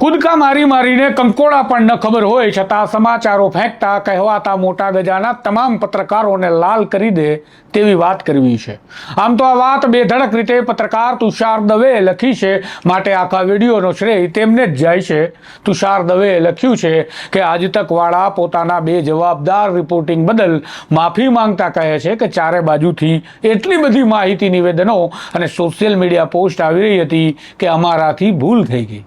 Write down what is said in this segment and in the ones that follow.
કૂદકા મારી મારીને કંકોડા પણ ન ખબર હોય, છતાં સમાચારો ફેંકતા, કહેવાતા મોટા ગજાના તમામ પત્રકારોને લાલ કરી દે તેવી વાત કરવી છે. આમ તો આ વાત બેધડક રીતે પત્રકાર તુષાર દવેએ લખી છે, માટે આખા વિડીયોનો શ્રેય તેમને જ જાય છે. તુષાર દવેએ લખ્યું છે કે આજ તકવાળા પોતાના બે જવાબદાર રિપોર્ટિંગ બદલ માફી માંગતા કહે છે કે ચારે બાજુથી એટલી બધી માહિતી નિવેદનો અને સોશિયલ મીડિયા પોસ્ટ આવી રહી હતી કે અમારાથી ભૂલ થઈ ગઈ.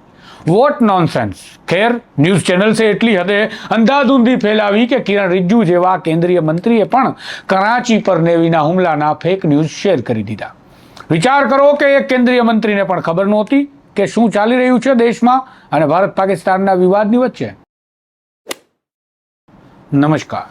What nonsense? ખેર, ન્યૂઝ ચેનલ્સે એટલી હદે અંધાધૂંધી ફેલાવી કે કિરણ રિજ્જુ જેવા કેન્દ્રીય મંત્રીએ પણ કરાચી પર નેવીના હુમલાના ફેક ન્યૂઝ શેર કરી દીધા. વિચાર કરો કે એક કેન્દ્રીય મંત્રીને પણ ખબર નહોતી કે શું ચાલી રહ્યું છે દેશમાં અને ભારત પાકિસ્તાનના વિવાદની વચ્ચે. નમસ્કાર.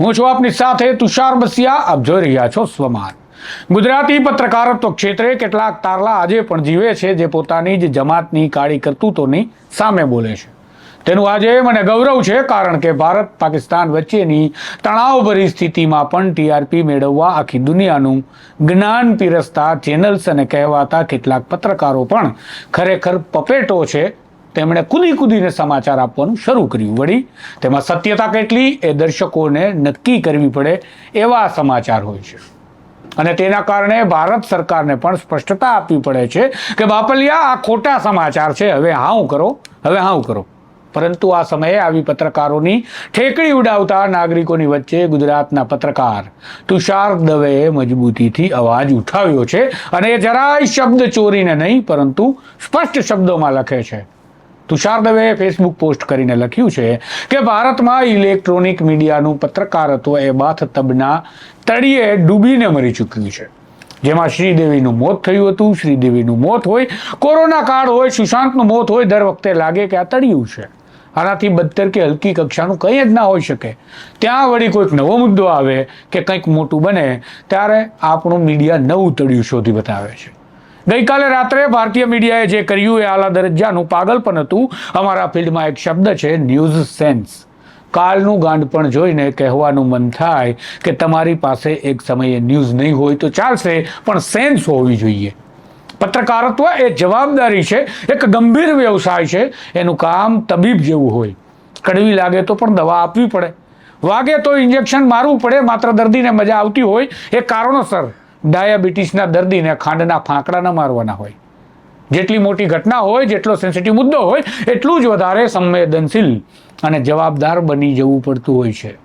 હું છું આપની સાથે તુષાર બસિયા. આપ જોઈ રહ્યા છો સ્વમાન. ગુજરાતી પત્રકારત્વ ક્ષેત્રે કેટલાક તારલા આજે પણ જીવે છે, જે પોતાની જ જમાતની કાળી કરતૂતોની સામે બોલે છે. તેનું આજે મને ગૌરવ છે, કારણ કે ભારત પાકિસ્તાન વચ્ચેની તણાવભરી સ્થિતિમાં પણ ટીઆરપી મેળવવા આખી દુનિયાનું જ્ઞાન પીરસતા ચેનલ્સ અને કહેવાતા કેટલાક પત્રકારો પણ ખરેખર પપેટો છે. તેમણે કૂદી કૂદીને સમાચાર આપવાનું શરૂ કર્યું. વળી, તેમાં સત્યતા કેટલી? એ દર્શકોને નક્કી કરવી પડે એવા સમાચાર હોય છે. અને તેના કારણે ભારત સરકારને પણ સ્પષ્ટતા આપવી પડે છે કે બાપલિયા, આ ખોટા સમાચાર છે. હવે હાઉ કરો? હવે હાઉ કરો? પરંતુ આ સમયે આવી પત્રકારોની ઠેકડી ઉડાવતા નાગરિકોની વચ્ચે ગુજરાતના પત્રકાર તુષાર દવેએ મજબૂતીથી અવાજ ઉઠાવ્યો છે. અને એ જરાય શબ્દ ચોરીને નહીં, પરંતુ સ્પષ્ટ શબ્દોમાં લખે છે. તુષાર દવેએ ફેસબુક પોસ્ટ કરીને લખ્યું છે કે ભારતમાં ઇલેક્ટ્રોનિક મીડિયાનું પત્રકારત્વ એ બાથ તબના તળિયે ડૂબીને મરી ચૂક્યું છે. જેમાં શ્રીદેવીનું મોત થયું હતું. શ્રીદેવીનું મોત હોય, કોરોના કાળ હોય, સુશાંતનું મોત હોય, દર વખતે લાગે કે આ તળિયું છે. આનાથી બદતર કે હલકી કક્ષાનું કંઈ જ ના હોઈ શકે. ત્યાં વળી કોઈક નવો મુદ્દો આવે કે કંઈક મોટું બને, ત્યારે આપણું મીડિયા નવું તળિયું શોધી બતાવે છે. ગઈકાલે રાત્રે ભારતીય મીડિયાએ જે કર્યું એ આલા દરજ્જાનું પાગલપન હતું. અમારા ફિલ્ડમાં એક શબ્દ છે, ન્યૂઝ સેન્સ. કાલનું ગાંડ પણ જોઈને કહેવાનું મન થાય કે તમારી પાસે એક સમયે ન્યૂઝ નહીં હોય તો ચાલશે, પણ સેન્સ હોવી જોઈએ. પત્રકારત્વ એ જવાબદારી છે, એક ગંભીર વ્યવસાય છે, એનું કામ તબીબ જેવું હોય. કડવી લાગે તો પણ દવા આપવી પડે. વાગે તો ઇન્જેક્શન મારવું પડે, માત્ર દર્દીને મજા આવતી હોય, એ કારણોસર ડાયાબિટીસના દર્દીને ખાંડના ફાંકડા ન મારવાના હોય. જેટલી મોટી ઘટના હોય, જેટલો સેન્સિટિવ મુદ્દો હોય, એટલું જ વધારે સંવેદનશીલ અને જવાબદાર બની જવું પડતું હોય છે.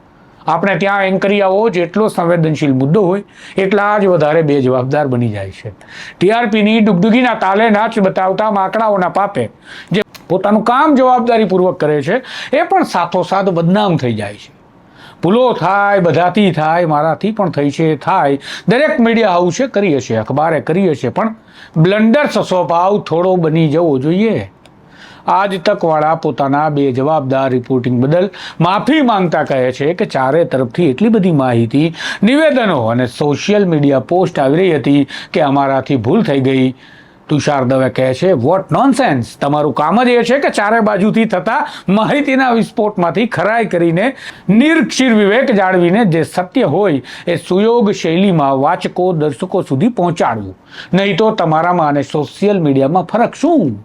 આપણે ત્યાં એન્કરિયાઓ, જેટલો સંવેદનશીલ મુદ્દો હોય, એટલા જ વધારે બે જવાબદાર બની જાય છે. ટીઆરપીની ડુગડુગીના તાલે નાચ બતાવતા માકડાઓના પાપે જે પોતાનું કામ જવાબદારીપૂર્વક કરે છે, એ પણ સાથોસાથ બદનામ થઈ જાય છે. ભૂલો થાય, બધાથી થાય, મારાથી પણ થઈ છે, થાય. દરેક મીડિયા હાઉસે કરી હશે અખબારે કરી હશે પણ બ્લન્ડર સ્વભાવ થોડો બની જવો જોઈએ. આજ તકવાળા પોતાના બે જવાબદાર રિપોર્ટિંગ બદલ માફી માંગતા કહે છે કે ચારે તરફથી એટલી બધી માહિતી, નિવેદનો અને સોશિયલ મીડિયા પોસ્ટ આવી રહી હતી કે અમારાથી ભૂલ થઈ ગઈ. તુષાર દવે કહે છે વોટ નોનસેન્સ તમારું કામ જ એ છે કે ચારે બાજુથી થતા માહિતીના વિસ્ફોટમાંથી ખરાઈ કરીને નિરક્ષીર વિવેક જાળવીને જે સત્ય હોય એ સુયોગ શૈલીમાં વાચકો, દર્શકો સુધી પહોંચાડવું. નહીં તો તમારામાં અને સોશિયલ મીડિયામાં ફરક શું?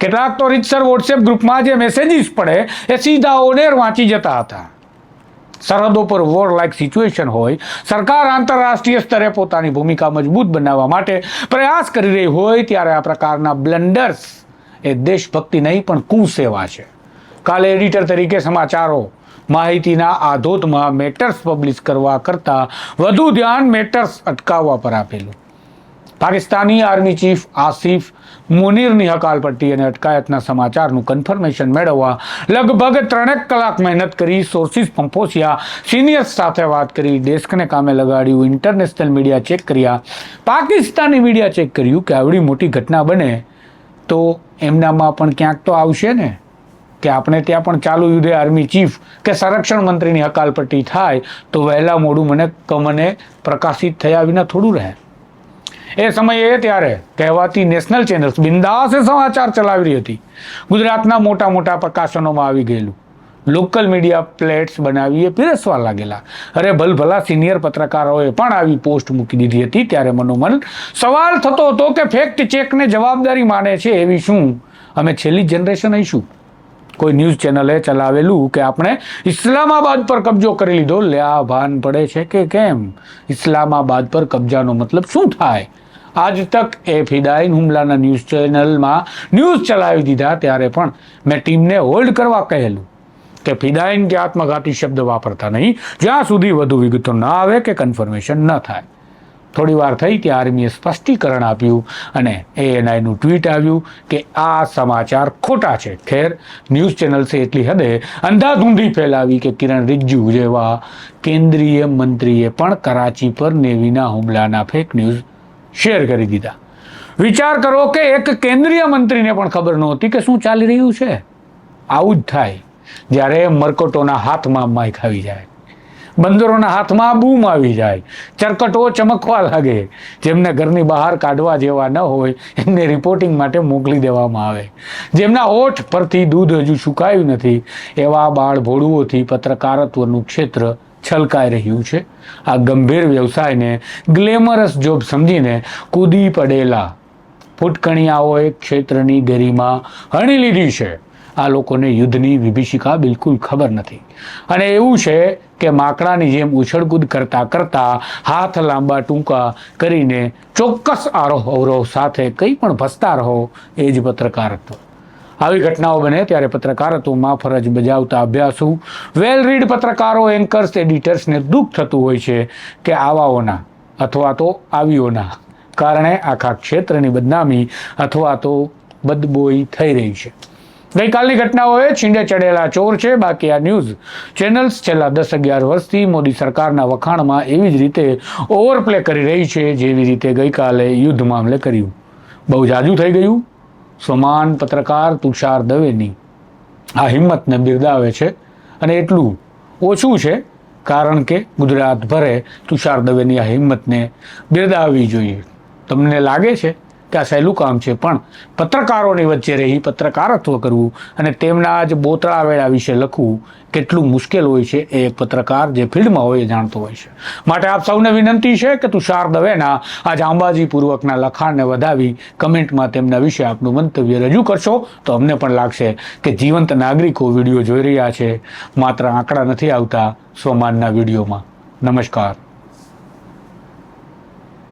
કેટલાક તો રીતસર વોટ્સએપ ગ્રુપમાં જે મેસેજીસ પડે એ સીધા ઓનેર વાંચી જતા હતા. સરહદો પર વોર લાઇક સિચ્યુએશન હોય, સરકાર આંતરરાષ્ટ્રીય સ્તરે પોતાની ભૂમિકા મજબૂત બનાવવા માટે પ્રયાસ કરી રહી હોય, ત્યારે આ પ્રકારના બ્લન્ડર્સ એ દેશભક્તિ નહીં, પણ કુસેવા છે. કાલે એડિટર તરીકે સમાચારો, માહિતીના આધોધમાં મેટર્સ પબ્લિશ કરવા કરતાં વધુ ધ્યાન મેટર્સ અટકાવવા પર આપેલું. પાકિસ્તાની આર્મી ચીફ આસિફ મુનીરની હકાલપટ્ટી અને અટકાયતના સમાચારનું કન્ફર્મેશન મેળવવા લગભગ ત્રણેક કલાક મહેનત કરી સોર્સિસ પંપોસિયા સિનિયર્સ સાથે વાત કરી, ડેસ્કને કામે લગાડ્યું ઇન્ટરનેશનલ મીડિયા ચેક કર્યા. પાકિસ્તાની મીડિયા ચેક કર્યું કે આવડી મોટી ઘટના બને તો એમનામાં પણ ક્યાંક તો આવશે ને? કે આપણે ત્યાં પણ ચાલુ યુદ્ધે આર્મી ચીફ કે સંરક્ષણ મંત્રીની હકાલપટ્ટી થાય તો વહેલા મોડું મને કમને પ્રકાશિત થયા વિના થોડું રહે. એ સમયે ત્યારે કહેવાતી નેશનલ ચેનલ્સ બિંદાસે સમાચાર ચલાવી રહી હતી. ગુજરાતના મોટા મોટા પ્રકાશનોમાં આવી ગયેલું. લોકલ મીડિયા પ્લેટ્સ બનાવીએ પીરસવા લાગેલા. અરે ભલભલા સિનિયર પત્રકારોએ પણ આવી પોસ્ટ મૂકી દીધી હતી ત્યારે મનોમન સવાલ થતો હતો કે ફેક્ટ ચેકને જવાબદારી માને છે એવી શું? અમે છેલ્લી જનરેશન હઈશું કોઈ ન્યૂઝ ચેનલે ચલાવેલું કે આપણે ઇસ્લામાબાદ પર કબજો કરી લીધો? લે આ ભાન પડે છે કે કેમ? ઇસ્લામાબાદ પર કબજાનો મતલબ શું થાય? આજ તક એ ફિદાઈન હુમલાના ન્યૂઝ ચેનલમાં ન્યૂઝ ચલાવી દીધા, ત્યારે પણ મેં ટીમને હોલ્ડ કરવા કહેલું કે ફિદાઈન કે આત્મઘાતી શબ્દ વાપરતા નહીં. જ્યાં સુધી વધુ વિગતો ન આવે કે કન્ફર્મેશન ન થાય. થોડી વાર થઈ ત્યાં આર્મીએ સ્પષ્ટીકરણ આપ્યું અને એએનઆઈનું ટ્વીટ આવ્યું કે આ સમાચાર ખોટા છે. ખેર, ન્યૂઝ ચેનલ્સે એટલી હદે અંધાધૂંધી ફેલાવી કે કિરણ રિજ્જુ જેવા કેન્દ્રીય મંત્રીએ પણ કરાચી પર નેવીના હુમલાના ફેક ન્યૂઝ શેર કરી દીધા. વિચાર કરો કે એક કેન્દ્રીય મંત્રીને પણ ખબર નહોતી કે શું ચાલી રહ્યું છે. આવું જ થાય જ્યારે મરકટોના હાથમાં માઇક આવી જાય. બંદરોના હાથમાં બૂમ આવી જાય. ચરકટો ચમકવા લાગે. જેમને ઘરની બહાર કાઢવા જેવા ન હોય, એમને રિપોર્ટિંગ માટે મોકલી દેવામાં આવે. જેમના હોઠ પરથી દૂધ હજુ સુકાયું નથી, એવા બાળ ભોળુઓથી પત્રકારત્વનું ક્ષેત્ર છલકાઈ રહ્યું છે. આ ગંભીર વ્યવસાયને ગ્લેમરસ જોબ સમજીને કૂદી પડેલા ફૂટકણિયાઓએ ક્ષેત્રની ગરિમા હણી લીધી છે. આ લોકોને યુદ્ધની વિભીષિકા બિલકુલ ખબર નથી. અને એવું છે કે માકડાની જેમ ઉછળકૂદ કરતા કરતા હાથ લાંબા ટૂંકા કરીને ચોક્કસ આરોહ અવરોહ સાથે કંઈ પણ ભસતા રહો, એ જ પત્રકારત્વ આવી ઘટનાઓ બને ત્યારે પત્રકારત્વમાં ફરજ બજાવતા અભ્યાસુ વેલ રીડ પત્રકારો એન્કર્સ એડિટર્સને દુઃખ થતું હોય છે કે આવાઓના અથવા તો આવીઓના કારણે આખા ક્ષેત્રની બદનામી અથવા તો બદબોઈ થઈ રહી છે. ગઈકાલની ઘટનાઓએ છીંડે ચડેલા ચોર છે. બાકી આ ન્યૂઝ ચેનલ્સ છેલ્લા દસ અગિયાર વર્ષથી મોદી સરકારના વખાણમાં એવી જ રીતે ઓવરપ્લે કરી રહી છે જેવી રીતે ગઈકાલે યુદ્ધ મામલે કર્યું. બહુ જાજુ થઈ ગયું. સમાન પત્રકાર તુષાર દવેની. આ હિંમતને બિરદાવે છે અને એટલું ઓછું છે કારણ કે ગુજરાતભરે તુષાર દવેની આ હિંમતને બિરદાવવી જોઈએ. તમને લાગે છે કે આ સહેલું કામ છે, પણ પત્રકારોની વચ્ચે રહી, પત્રકારત્વ કરવું અને તેમના જ બોતળા વેળા વિશે લખવું કેટલું મુશ્કેલ હોય છે, એ પત્રકાર જે ફિલ્ડમાં હોય એ જાણતો હોય છે. માટે આપ સૌને વિનંતી છે કે તુષાર દવેના આ જાંબાજીપૂર્વકના લખાણને વધાવી, કમેન્ટમાં તેમના વિશે આપનું મંતવ્ય રજૂ કરશો, તો અમને પણ લાગશે કે જીવંત નાગરિકો વીડિયો જોઈ રહ્યા છે. માત્ર આંકડા નથી આવતા, સ્વમાનના વિડીયોમાં. નમસ્કાર.